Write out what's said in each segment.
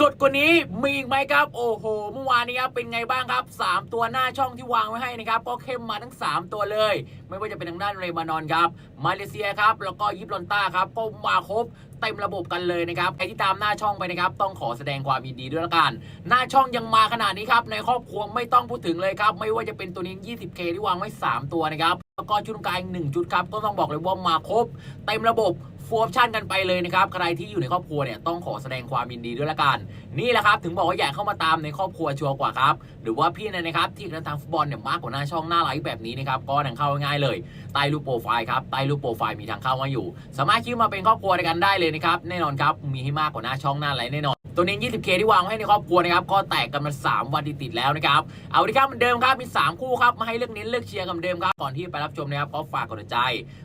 สุดกว่านี้มีอีกไหมครับ โอ้โห เมื่อวานนี้ครับเป็นไงบ้างครับ 3 ตัวหน้าช่องที่วางไว้ให้นะครับก็เข้มมาทั้ง 3 ตัวเลย ไม่ว่าจะเป็นทางด้านเรมานอนครับมาเลเซียครับแล้วก็ยิปลอนต้าครับก็มาครบเต็มระบบกันเลยนะครับใครที่ตามหน้าช่องไปนะครับ ต้องขอแสดงความยินดีด้วยละกัน หน้าช่องยังมาขนาดนี้ครับในครอบครัวไม่ต้องพูดถึงเลยครับ ไม่ว่าจะเป็นตัวนี้ 20K ที่วางไว้ 3 ตัวนะครับ แล้วก็ชุดกลางหนึ่งชุดครับก็ต้องบอกเลยว่ามาครบเต็มระบบฟูออปชั่นกันไปเลยนะครับใครที่อยู่ในครอบครัวเนี่ยต้องขอแสดงความยินดีด้วยละกัน นี่แหละครับถึงบอกว่าอยากเข้ามาตามในครอบครัวชัวร์กว่าครับ หรือว่าพี่เนี่ยนะครับที่กระทำฟุตบอลเนี่ยมากกว่าหน้าช่องหน้าไลฟ์แบบนี้นะครับก็ทางเข้าง่ายเลยใต้รูปโปรไฟล์ครับใต้รูปโปรไฟล์มีทางเข้ามาอยู่ สามารถคิดมาเป็นครอบครัวด้วยกันได้เลยนะครับแน่นอนครับมีให้มากกว่าหน้าช่องหน้าไลฟ์แน่นอน ตัวนี้ 20K ที่วางไว้ให้ในครอบครัวนะครับก็แตกกันมา 3 วันติดๆแล้วนะครับเอาดีครับเหมือนเดิมครับมี3คู่ครับมาให้เลือกเน้นเลือกเชียร์กันเดิมครับก่อนที่ไปรับชมนะครับก็ฝากกดใจ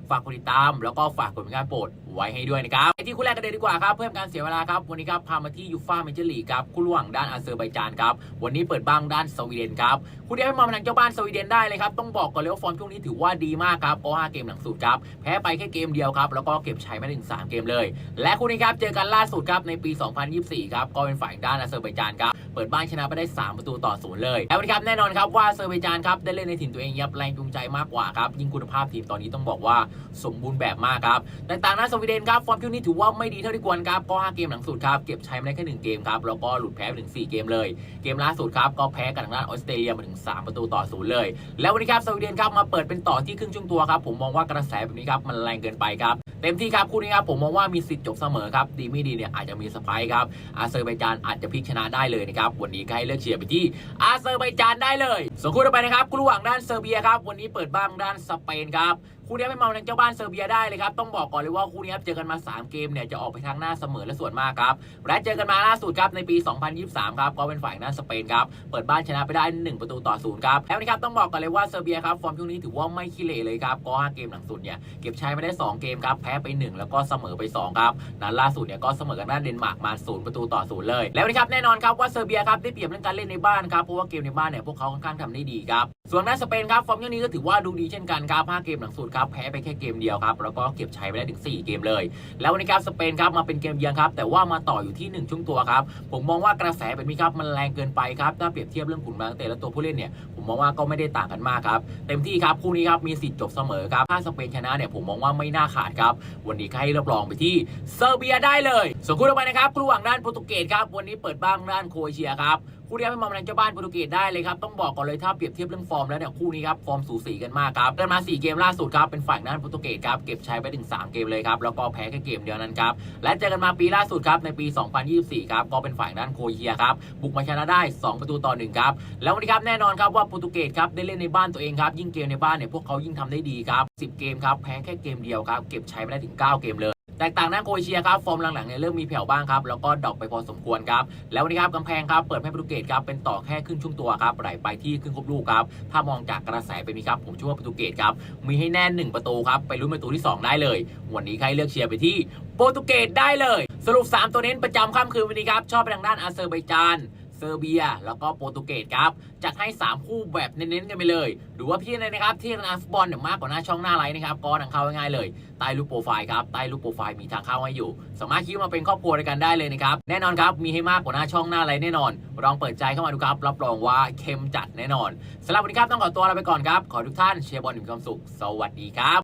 ฝากกดติดตาม แล้วก็ฝากกดเป็นการโปรดไว้ให้ด้วยนะครับไปที่คู่แรกกันเลยดีกว่าครับเพื่อการเสียเวลาครับวันนี้ครับพามาที่ยูฟ่าเมเจอร์ลีกครับคู่ระหว่างด้านอาเซอร์ไบจานครับวันนี้เปิดบ้างด้านสวีเดนครับคู่นี้ให้มองมาทางเจ้าบ้านสวีเดนได้เลยครับต้องบอกก่อนเลยว่าฟอร์มช่วงนี้ถือว่าดีมากครับเพราะ5เกมหลังสุดครับแพ้ไปแค่เกมเดียวครับแล้วก็เก็บชัยมาถึง 3 เกมเลย และคู่นี้ครับเจอกันล่าสุดครับในปี 2024 ครับก็เป็นฝ่ายด้านอาเซอร์ไบจานครับ เปิดบ้านชนะไปได้ 3 ประตูต่อศูนย์เลยแล้ววันนี้ครับแน่นอนครับว่าเซอร์ไบจานครับได้เล่นในถิ่นตัวเองยับแรงจูงใจมากกว่าครับยิ่งคุณภาพทีมตอนนี้ต้องบอกว่าสมบูรณ์แบบมากครับต่างๆนะสวีเดนครับฟอร์มช่วงนี้ถือว่าไม่ดีเท่าที่ควรครับก็5เกมหลังสุดครับเก็บชัยมาได้แค่1เกมครับแล้วก็หลุดแพ้ไปถึง 4 เกมเลย เกมล่าสุดครับก็แพ้กับทางด้านออสเตรเลียมาถึง 3 ประตูต่อศูนย์เลย แล้ววันนี้ครับสวีเดนครับมาเปิดเป็นต่อที่ครึ่งช่วงตัวครับผมมองว่ากระแสแบบนี้ครับมันแรงเกินไปครับ เต็มที่ครับคู่นี้ครับผมมองว่ามีสิทธิ์จบเสมอครับดีไม่ดีเนี่ยอาจจะมีสไปร์ครับอาเซอร์ไบจานอาจจะพลิกชนะได้เลยนะครับวันนี้ก็ให้เลือกเชียร์ไปที่อาเซอร์ไบจานได้เลยส่วนคู่ต่อไปนะครับคู่ระหว่างด้านเซอร์เบียครับวันนี้เปิดบ้างด้านสเปนครับคู่นี้ไม่มองทางเจ้าบ้านเซอร์เบียได้เลยครับ ต้องบอกก่อนเลยว่าคู่นี้ครับเจอกันมา 3 เกมเนี่ยจะออกไปทางหน้าเสมอและส่วนมากครับ และเจอกันมาล่าสุดครับในปี 2023 ครับก็เป็นฝ่ายด้าสเปนครับ เปิดบ้านชนะไปได้ 1 ประตูต่อศูนย์ครับแล้วนนี้ครับต้องบอกก่อนเลยว่าเซอร์เบียครับฟอร์มช่วงนี้ถือว่าไม่ขี้เหร่เลยครับก็5เกมหลังสุดเนี่ยเก็บชัยมาได้ 2 เกมครับแพ้ไป 1 แล้วก็เสมอไป2ครับนัดล่าสุดเนี่ยก็เสมอกันด้าเดนมาร์กมา0ประตูต่อศูนย์เลย แล้วนนี้ครับแน่นอนครับว่าเซอร์เบียครับได้เปรียบเรื่องการเล่นในบ้านครับเพราะว่าเกมในบ้านเนี่ยพวกเขาค่อนข้างทำได้ดีครับส่วนด้าสเปนครับฟอร์มช่วงนี้ก็ถือว่าดูดีเช่นกันครับ5เกมหลังสุดครับแพ้ไปแค่เกมเดียวครับแล้วก็เก็บชัยไปได้ถึง 4 เกมเลย แล้ววันนี้ครับสเปนครับมาเป็นเกมเยือนครับแต่ว่ามาต่ออยู่ที่ 1ช่วงตัวครับผมมองว่ากระแสแบบนี้ครับมันแรงเกินไปครับถ้าเปรียบเทียบเรื่องขุนกำลังเตะและตัวผู้เล่นเนี่ยผมมองว่าก็ไม่ได้ต่างกันมากครับเต็มที่ครับคู่นี้ครับมีสิทธิ์จบเสมอครับถ้าสเปนชนะเนี่ยผมมองว่าไม่น่าขาดครับวันนี้ก็ให้รับรองไปที่เซอร์เบียได้เลยส่วนคู่ต่อไปนะครับคู่ระหว่างด้านโปรตุเกสครับวันนี้เปิดบ้างด้านโครเอเชียครับ คู่นี้ไม่มองทางเจ้าบ้านโปรตุเกสได้เลยครับต้องบอกก่อนเลยถ้าเปรียบเทียบเรื่องฟอร์มแล้วเนี่ยคู่นี้ครับฟอร์มสูสีกันมากครับเดินมา 4 เกมล่าสุดครับเป็นฝ่ายด้านโปรตุเกสครับเก็บชัยไปถึง 3 เกมเลยครับแล้วก็แพ้แค่เกมเดียวนั้นครับและเจอกันมาปีล่าสุดครับในปี 2024 ครับก็เป็นฝ่ายด้านโคเอเชียครับบุกมาชนะได้ 2 ประตูต่อ1ครับแล้ววันนี้ครับแน่นอนครับว่าโปรตุเกสครับได้เล่นในบ้านตัวเองครับยิ่งเกมในบ้านเนี่ยพวกเขายิ่งทำได้ดีครับ10 เกมครับแพ้แค่เกมเดียวครับเก็บชัยไปได้ถึง 9 เกมเลย แตกต่างด้าโคเชียครับฟอร์มหลังๆเนี่ยเริ่มมีแผ่วบ้างครับแล้วก็ดรอปไปพอสมควรครับแล้ววันนี้ครับกำแพงครับเปิดให้โปรตุเกสครับเป็นต่อแค่ครึ่งช่วงตัวครับไหลไปที่ครึ่งครบลูกครับถ้ามองจากกระแสเป็นนี้ครับผมเชื่อว่าโปรตุเกสครับมีให้แน่น1ประตูครับไปลุ้นประตูที่ 2 ได้เลย วันนี้ใครเลือกเชียร์ไปที่โปรตุเกสได้เลย สรุป 3 ตัวเน้นประจำค่ำคืนวันนี้ครับชอบไปทางด้านอาเซอร์ไบจาน เซอร์เบีย แล้วก็โปรตุเกสครับจัดให้ 3 คู่แบบเน้นๆกันไปเลย หรือว่าพี่ในนะครับที่งานฟุตบอลเนี่ยมากกว่าหน้าช่องหน้าไลน์นะครับก็ทางเข้าง่ายๆเลยใต้รูปโปรไฟล์ครับใต้รูปโปรไฟล์มีทางเข้าให้อยู่ สามารถคิดมาเป็นครอบครัวด้วยกันได้เลยนะครับแน่นอนครับมีให้มากกว่าหน้าช่องหน้าไลน์แน่นอนลองเปิดใจเข้ามาดูครับรับรองว่าเข้มจัดแน่นอนสำหรับวันนี้ครับต้องขอตัวลาไปก่อนครับขอทุกท่านเชียร์บอลมีความสุข สวัสดีครับ